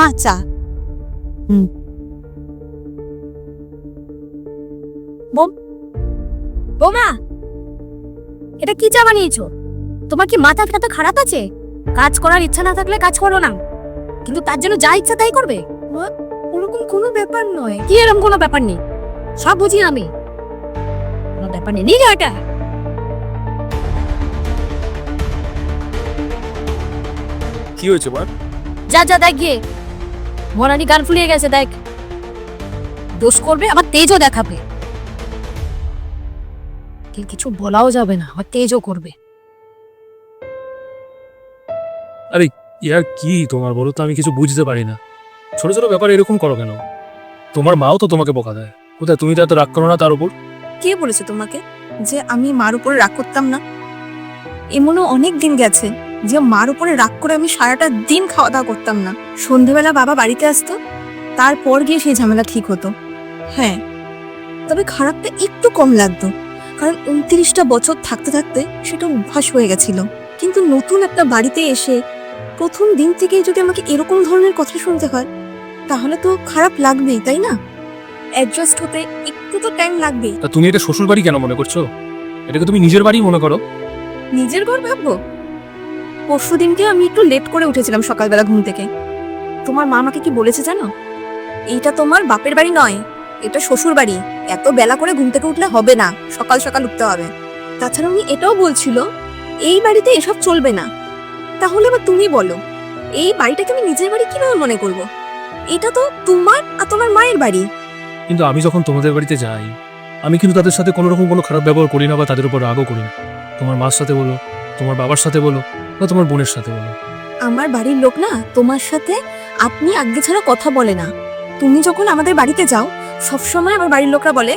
মা চা হুম বৌমা এটা কি চা বানিয়েছো? তোমার কি মাথা টাথা খারাপ আছে? কাজ করার ইচ্ছা না থাকলে কাজ করো না। কিন্তু তার জন্য যা ইচ্ছা তাই করবে। ওরকম কোনো ব্যাপার নয়। কি এরকম কোনো ব্যাপার নেই? সব বুঝি আমি। কোনো ব্যাপার নেই। নিয়ে এটা। কি হয়েছে বল যা যা দেখ গিয়ে। মনানি গান ফুলিয়ে গেছে দেখ। দোষ করবে আবার তেজও দেখাবে। কি কিছু বলাও যাবে না আবার তেজও করবে। আরে ইয়ার কি তোমার বলো তো আমি কিছু বুঝতে পারি না। ছোট ছোট ব্যাপার এরকম করো কেন? তোমার মাও তো তোমাকে বকা দেয়। কোথায় তুমি তো এত রাগ করো না তার উপর? কে বলেছে তোমাকে যে আমি মার উপরে রাগ করতাম না? এমনও অনেক দিন গেছে যে মার উপরে রাগ করে আমি সারাটা দিন খাওয়া দাওয়া করতাম না। সন্ধেবেলা বাবা বাড়িতে আসতো তারপর গিয়ে সেই ঝামেলা ঠিক হতো। হ্যাঁ তবে খারাপটা একটু কম লাগতো কারণ উনত্রিশটা বছর থাকতে থাকতে সেটা অভ্যাস হয়ে গেছিল। কিন্তু নতুন একটা বাড়িতে এসে প্রথম দিন থেকেই যদি আমাকে এরকম ধরনের কথা শুনতে হয় তাহলে তো খারাপ লাগবেই তাই না? অ্যাডজাস্ট হতে একটু তো টাইম লাগবেই। তা তুমি এটা শ্বশুর বাড়ি কেন মনে করছ? এটাকে তুমি নিজের বাড়ি মনে করো? নিজের ঘর ভাববো? পরশু দিনকে আমি একটু লেট করে উঠেছিলাম সকালবেলা ঘুম থেকে। তোমার মা আমাকে কি বলেছে জানো? এইটা তোমার বাপের বাড়ি নয়, এটা শ্বশুর বাড়ি। এত বেলা করে ঘুম থেকে উঠলে হবে না, সকাল সকাল উঠতে হবে। তাছাড়া উনি এটাও বলছিল, এই বাড়িতে এসব চলবে না। তাহলে এবার তুমি বলো, এই বাড়িটাকে আমি নিজের বাড়ি কীভাবে মনে করব? এটা তো তোমার আর তোমার মায়ের বাড়ি। কিন্তু আমি যখন তোমাদের বাড়িতে যাই, আমি কিন্তু তাদের সাথে কোনো রকম কোনো খারাপ ব্যবহার করি না বা তাদের উপর রাগও করি না। তোমার মার সাথে বলো, তোমার বাবার সাথে বলো বা তোমার বোনের সাথে বলো। আমার বাড়ির লোক না তোমার সাথে আপনি আগে ছাড়া কথা বলে না। তুমি যখন আমাদের বাড়িতে যাও সবসময় আমার বাড়ির লোকরা বলে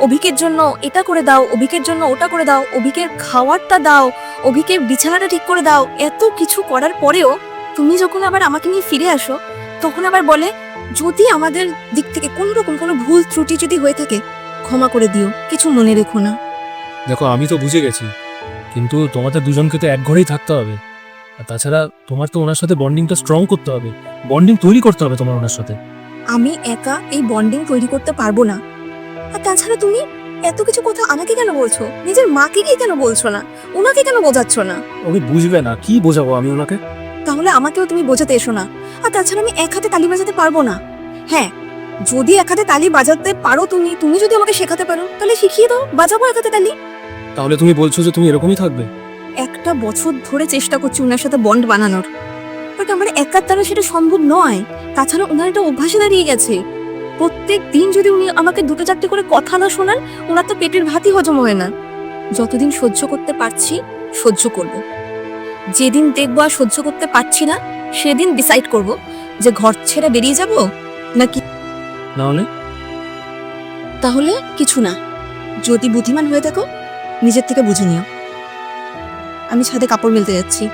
অভিকের জন্য এটা করে দাও অভিকের জন্য ওটা করে দাও অভিকের খাওয়ারটা দাও অভিকের বিছানাটা ঠিক করে দাও এত কিছু করার পরেও তুমি যখন আবার আমাকে নিয়ে ফিরে আসো তখন আবার বলে যদি আমাদের দিক থেকে কোনো রকম কোনো ভুল ত্রুটি যদি হয়ে থাকে ক্ষমা করে দিও কিছু মনে রেখো না। দেখো আমি তো বুঝে গেছি। কিন্তু তোমাদের দুজনকে তো এক ঘরেই থাকতে হবে। আর তাছাড়া তোমার তো ওনার সাথে বন্ডিংটা স্ট্রং করতে হবে। বন্ডিং তৈরি করতে হবে তোমার ওনার সাথে। আমি একা এই বন্ডিং তৈরি করতে পারব না। আর তাছাড়া তুমি এত কিছু কথা আমাকে কেন বলছো? নিজের মাকে গিয়ে কেন বলছো না? ওনাকে কেন বোঝাচ্ছ না? ওকে বুঝবে না কি বোঝাবো আমি ওনাকে? তাহলে আমাকেও তুমি বোঝাতে এসো না। আর তাছাড়া আমি এক হাতে তালি বাজাতে পারব না। হ্যাঁ যদি এক হাতে তালি বাজাতে পারো তুমি তুমি যদি আমাকে শেখাতে পারো তাহলে শিখিয়ে দাও বাজাবো এক হাতে তালি। তাহলে তুমি বলছো যে তুমি এরকমই থাকবে? একটা বছর ধরে চেষ্টা করছি ওনার সাথে বন্ড বানানোর। বাট আমার একার দ্বারা সেটা সম্ভব নয়। তাছাড়া ওনার একটা অভ্যাসে দাঁড়িয়ে গেছে। প্রত্যেক দিন যদি উনি আমাকে দুটো চারটে করে কথা না শোনান ওনার তো পেটের ভাতই হজম হয় না। যতদিন সহ্য করতে পারছি সহ্য করব। যেদিন দেখব আর সহ্য করতে পারছি না সেদিন ডিসাইড করব যে ঘর ছেড়ে বেরিয়ে যাব নাকি তাহলে কিছু না। যদি বুদ্ধিমান হয়ে থাকো নিজের থেকে বুঝে নিও। আমি ছাদে কাপড় মেলতে যাচ্ছি।